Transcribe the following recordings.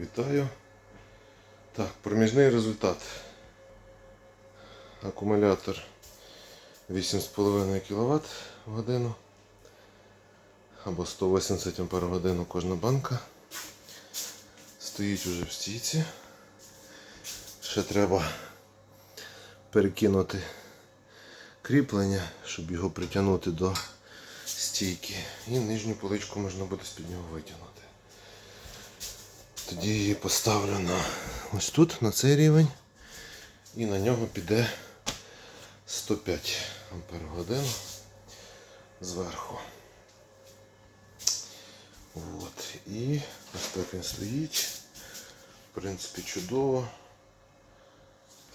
Вітаю. Так, проміжний результат. Акумулятор 8,5 кВт в годину або 180 Ампер в годину кожна банка. Стоїть уже в стійці. Ще треба перекинути кріплення, щоб його притягнути до стійки. І нижню поличку можна буде з-під нього витягнути. Тоді її поставлю на ось тут, на цей рівень. І на нього піде 105 ампер годину зверху. От. І ось так він стоїть. В принципі, чудово.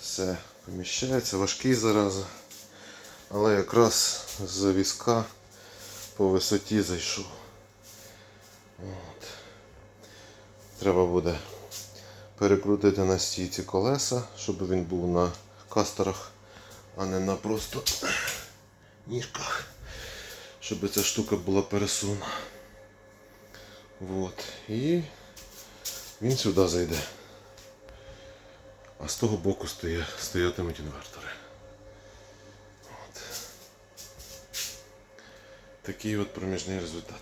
Все поміщається, важкий зараза. Але якраз з візка по висоті зайшов. От. Треба буде перекрутити на стійці колеса, щоб він був на кастерах, а не на просто ніжках. Щоб ця штука була пересуна. Вот. І він сюди зайде. А з того боку стоя, стоятимуть інвертори. От. Такий от проміжний результат.